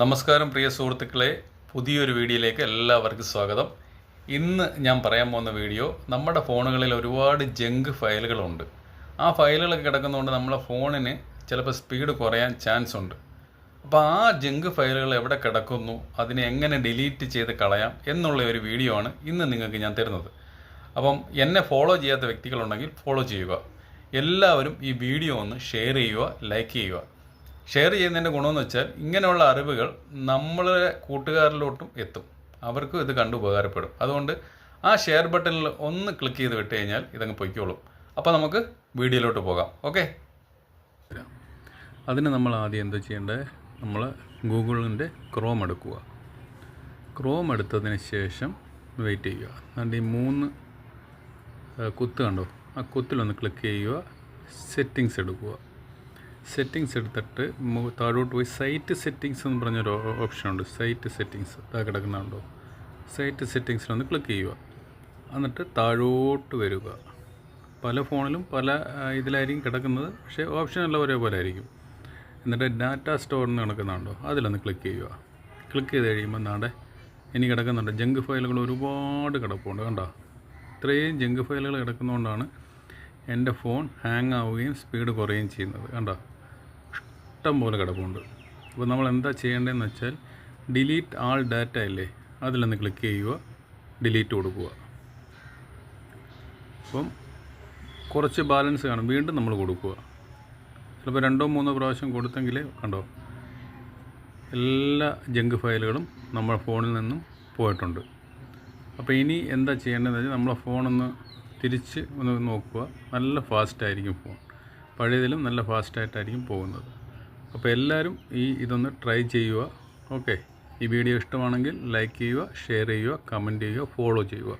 നമസ്കാരം പ്രിയ സുഹൃത്തുക്കളെ പുതിയൊരു വീഡിയോയിലേക്ക് എല്ലാവർക്കും സ്വാഗതം. ഇന്ന് ഞാൻ പറയാൻ പോകുന്ന വീഡിയോ നമ്മുടെ ഫോണുകളിൽ ഒരുപാട് ജങ്ക് ഫയലുകളുണ്ട്. ആ ഫയലുകളൊക്കെ കിടക്കുന്നതുകൊണ്ട് നമ്മളെ ഫോണിന് ചിലപ്പോൾ സ്പീഡ് കുറയാൻ ചാൻസ് ഉണ്ട്. അപ്പോൾ ആ ജങ്ക് ഫയലുകൾ എവിടെ കിടക്കുന്നു അതിനെ എങ്ങനെ ഡിലീറ്റ് ചെയ്ത് കളയാം എന്നുള്ള ഒരു വീഡിയോ ആണ് ഇന്ന് നിങ്ങൾക്ക് ഞാൻ തരുന്നത്. അപ്പം എന്നെ ഫോളോ ചെയ്യാത്ത വ്യക്തികളുണ്ടെങ്കിൽ ഫോളോ ചെയ്യുക. എല്ലാവരും ഈ വീഡിയോ ഒന്ന് ഷെയർ ചെയ്യുക ലൈക്ക് ചെയ്യുക. ഷെയർ ചെയ്യുന്നതിന്റെ ഗുണമെന്ന് വെച്ചാൽ ഇങ്ങനെയുള്ള അറിവുകൾ നമ്മളെ കൂട്ടുകാരിലോട്ടും എത്തും. അവർക്കും ഇത് കണ്ട് ഉപകാരപ്പെടും. അതുകൊണ്ട് ആ ഷെയർ ബട്ടണിൽ ഒന്ന് ക്ലിക്ക് ചെയ്ത് വിട്ട് കഴിഞ്ഞാൽ ഇതങ്ങ് പൊയ്ക്കോളും. അപ്പോൾ നമുക്ക് വീഡിയോയിലോട്ട് പോകാം. ഓക്കെ? അതിന് നമ്മൾ ആദ്യം എന്താ ചെയ്യേണ്ടത്? നമ്മൾ ഗൂഗിളിന്റെ ക്രോം എടുക്കുക. ക്രോം എടുത്തതിന് ശേഷം വെയിറ്റ് ചെയ്യുക. അതുകൊണ്ട് ഈ മൂന്ന് കുത്ത് കണ്ടോ? ആ കുത്തിലൊന്ന് ക്ലിക്ക് ചെയ്യുക. സെറ്റിങ്സ് എടുക്കുക. സെറ്റിങ്സ് എടുത്തിട്ട് താഴോട്ട് പോയി സൈറ്റ് സെറ്റിങ്സ് എന്ന് പറഞ്ഞൊരു ഓപ്ഷൻ ഉണ്ട്. സൈറ്റ് സെറ്റിങ്സ് താഴെ കിടക്കുന്നുണ്ടോ? സൈറ്റ് സെറ്റിങ്സിലൊന്ന് ക്ലിക്ക് ചെയ്യുക. എന്നിട്ട് താഴോട്ട് വരിക. പല ഫോണിലും പല ഇതിലായിരിക്കും കിടക്കുന്നത്. പക്ഷേ ഓപ്ഷൻ എല്ലാം ഒരേപോലെ ആയിരിക്കും. എന്നിട്ട് ഡാറ്റ സ്റ്റോറിന് കിടക്കുന്നുണ്ടോ? അതിലൊന്ന് ക്ലിക്ക് ചെയ്യുക. ക്ലിക്ക് ചെയ്ത് കഴിയുമ്പോൾ നാടെ ഇനി കിടക്കുന്നുണ്ട്. ജങ്ക് ഫയലുകൾ ഒരുപാട് കിടപ്പുണ്ട്. കണ്ടോ? ഇത്രയും ജങ്ക് ഫയലുകൾ കിടക്കുന്നതുകൊണ്ടാണ് എന്റെ ഫോൺ ഹാങ് ആവുകയും സ്പീഡ് കുറയുകയും ചെയ്യുന്നത് കണ്ടോ? ഇഷ്ടം പോലെ കിടപ്പുണ്ട്. അപ്പോൾ നമ്മൾ എന്താ ചെയ്യേണ്ടതെന്ന് വെച്ചാൽ ഡിലീറ്റ് ആൾ ഡാറ്റ അല്ലേ അതിലൊന്ന് ക്ലിക്ക് ചെയ്യുക ഡിലീറ്റ് കൊടുക്കുക. അപ്പം കുറച്ച് ബാലൻസ് കാണും വീണ്ടും നമ്മൾ കൊടുക്കുക. ചിലപ്പോൾ രണ്ടോ മൂന്നോ പ്രാവശ്യം കൊടുത്തെങ്കിൽ കണ്ടോ? എല്ലാ ജങ്ക് ഫയലുകളും നമ്മുടെ ഫോണിൽ നിന്നും പോയിട്ടുണ്ട്. അപ്പോൾ ഇനി എന്താ ചെയ്യേണ്ടതെന്ന് വെച്ചാൽ നമ്മളെ ഫോണൊന്ന് തിരിച്ച് ഒന്ന് നോക്കുക. നല്ല ഫാസ്റ്റായിരിക്കും ഫോൺ പഴയതിലും നല്ല ഫാസ്റ്റായിട്ടായിരിക്കും പോകുന്നത്. അപ്പോൾ എല്ലാവരും ഈ ഇതൊന്ന് ട്രൈ ചെയ്യുക. ഓക്കെ ഈ വീഡിയോ ഇഷ്ടമാണെങ്കിൽ ലൈക്ക് ചെയ്യുക ഷെയർ ചെയ്യുക കമന്റ് ചെയ്യുക ഫോളോ ചെയ്യുക.